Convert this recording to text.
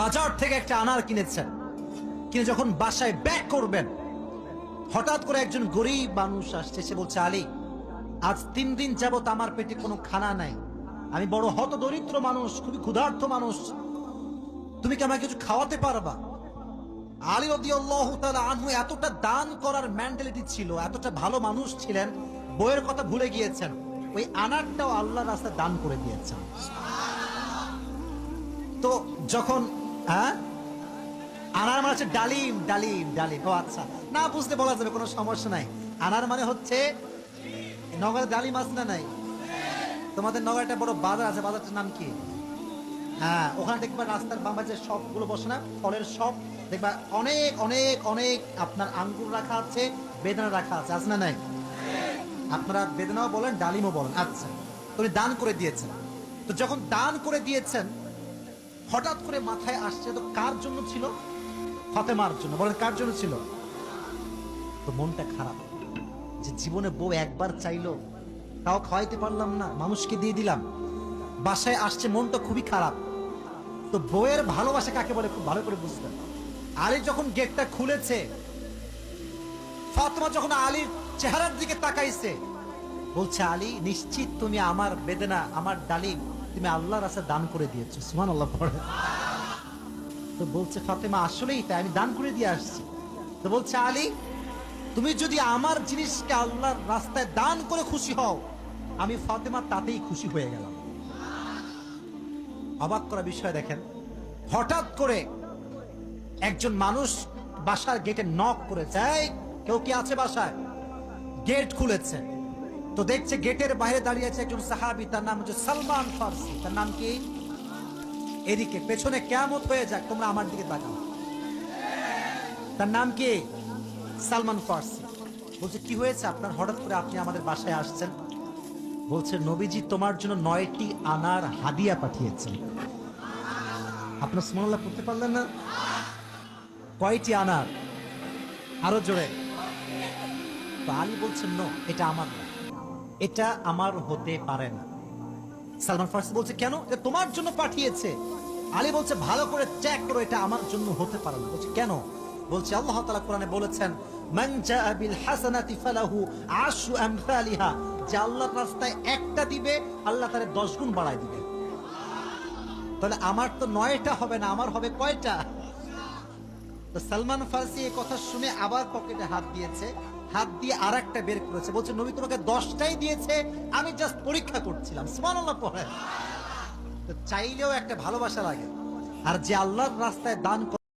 বাজার থেকে একটা আনার কিনেছেন। কিনে যখন বাসায় ব্যাক করবেন, হঠাৎ করে একজন গরিব মানুষ আসছে, সে বলছে, আলী, আজ তিন দিন যাবত আমার পেটে কোনো খানা নাই। আমি বড় হত দরিদ্র মানুষ, খুবই ক্ষুধার্ত মানুষ। তুমি কি আমাকে কিছু খাওয়াতে পারবা? আলী আনহু এতটা দান করার ছিল, এতটা ভালো মানুষ ছিলেন, বইয়ের কথা ভুলে গিয়েছেন। ওই আনারটাও আল্লাহর রাস্তায় দান করে দিয়েছেন। তো যখন হ্যাঁ? আনার মানে হচ্ছে ডালিম ডালিম ডালিম। ও আচ্ছা। না বুঝতে বলা যাবে, কোনো সমস্যা নাই। আনার মানে হচ্ছে, নগরে ডালিম আছে না নাই? তোমাদের নগরে একটা বড় বাজার আছে, বাজারটার নাম কি? হ্যাঁ ওখানে দেখবা রাস্তার বাম পাশে সবগুলো বসে না, ফলের সব। দেখবা অনেক অনেক অনেক আপনার আঙ্গুর রাখা আছে, বেদানা রাখা আছে আছে না নাই? আপনারা বেদনাও বলেন, ডালিমও বলেন। আচ্ছা তুমি দান করে দিয়েছেন। তো যখন দান করে দিয়েছেন হঠাৎ করে মাথায় আসছে তো কার জন্য ছিল? ফাতেমার জন্য। বলেন, কার জন্য ছিল? তো মনটা খারাপ। যে জীবনে বউ একবার চাইলো, তাও খাওয়াইতে পারলাম না, মানুষকে দিয়ে দিলাম। বাসায় আসছে, মনটা খুবই খারাপ। তো বউয়ের ভালোবাসা কাকে বলে? খুব ভালো করে বুঝতেন আলী যখন গেটটা খুলেছে, ফাতেমা যখন আলীর চেহারার দিকে তাকাইছে, বলছে, আলী, নিশ্চিত তুমি আমার বেদনা, আমার ডালিম তুমি আল্লাহর রাস্তায় দান করে দিয়েছ সুমান আল্লাহ পড়ে। তো বলছে ফাতেমা আসলেই তাই আমি দান করে দিয়ে আসছি। তো বলছে আলী তুমি যদি আমার জিনিসকে আল্লাহর রাস্তায় দান করে খুশি হও আমি ফাতেমা তাতেই খুশি হয়ে গেলাম। অবাক করা বিষয় দেখেন হঠাৎ করে একজন মানুষ বাসার গেটে নক করেছে "এই, কেউ কি আছে বাসায়? গেট খুলেছে। তো দেখছে গেটের বাইরে দাঁড়িয়ে আছে একজন সাহাবি, তার নাম হচ্ছে সালমান ফার্সি। তার নাম কি? এদিকে, পেছনে কেমত হয়ে যাক, তোমরা আমার দিকে তাকাও। তার নাম কি? সালমান ফার্সি। বলছে, কি হয়েছে আপনার? হঠাৎ করে আপনি আমাদের বাসায় আসছেন? বলছে, নবীজি তোমার জন্য নয়টি আনার হাদিয়া পাঠিয়েছেন। আপনার সুমনাল্লাহ করতে পারলেন না? কয়টি আনার? আরও জোরে। আলী বলছেন, নো, এটা আমার না এটা আমার হতে পারে না। সালমান ফার্সি বলছে, কেন? এটা তোমার জন্য পাঠিয়েছে। আলী বলছে, ভালো করে চেক করো, এটা আমার জন্য হতে পারে না। বলছে, কেন? বলছে, আল্লাহ তাআলা কোরআনে বলেছেন, মান জাআ বিল হাসানাতি ফালাহু আশরু আমসালিহা। যে আল্লাহর রাস্তায় একটা দিবে, আল্লাহ তারে 10 গুণ বাড়ায় দিবে। তাহলে আমার তো নয়টা হবে না, আমার হবে কয়টা? তো সালমান ফার্সি এই কথা শুনে আবার পকেটে হাত দিয়েছে। হাত দিয়ে আর একটা বের করেছে। বলছে, নবী তোমাকে দশটাই দিয়েছে, আমি জাস্ট পরীক্ষা করছিলাম। সুমানাল্লাহ পড়ে। তো চাইলেও একটা ভালোবাসা লাগে। আর যে আল্লাহর রাস্তায় দান